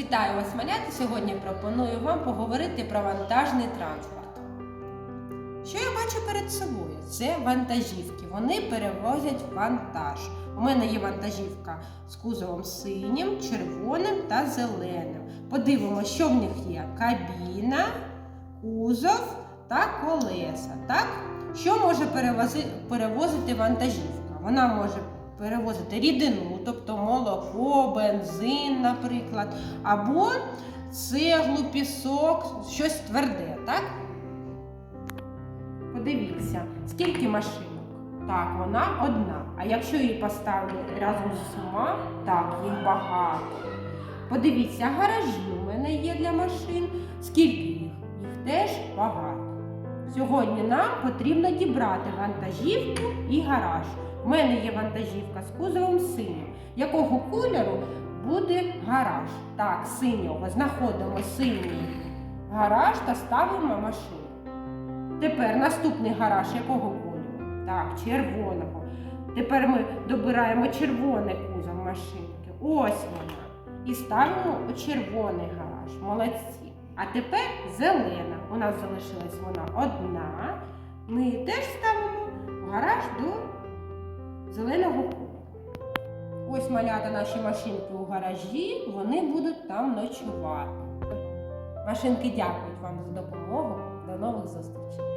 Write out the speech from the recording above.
Вітаю вас, малята! Сьогодні пропоную вам поговорити про вантажний транспорт. Що я бачу перед собою? Це вантажівки. Вони перевозять вантаж. У мене є вантажівка з кузовом синім, червоним та зеленим. Подивимося, що в них є: кабіна, кузов та колеса. Так? Що може перевозити вантажівка? Вона може перевозити рідину, тобто молоко, бензин, наприклад, або цеглу, пісок, щось тверде, так? Подивіться, скільки машинок. Так, вона одна. А якщо її поставити разом з усіма, так, їх багато. Подивіться, гаражі у мене є для машин. Скільки їх? Їх теж багато. Сьогодні нам потрібно дібрати вантажівку і гараж. У мене є вантажівка з кузовом синім. Якого кольору буде гараж? Так, синього. Знаходимо синій гараж та ставимо машину. Тепер наступний гараж якого кольору? Так, червоного. Тепер ми добираємо червоний кузов машинки. Ось вона. І ставимо у червоний гараж. Молодці. А тепер зелена. У нас залишилась вона одна. Ми її теж ставимо в гараж до зеленого кольору. Ось малята наші машинки у гаражі, вони будуть там ночувати. Машинки дякують вам за допомогу. До нових зустрічей!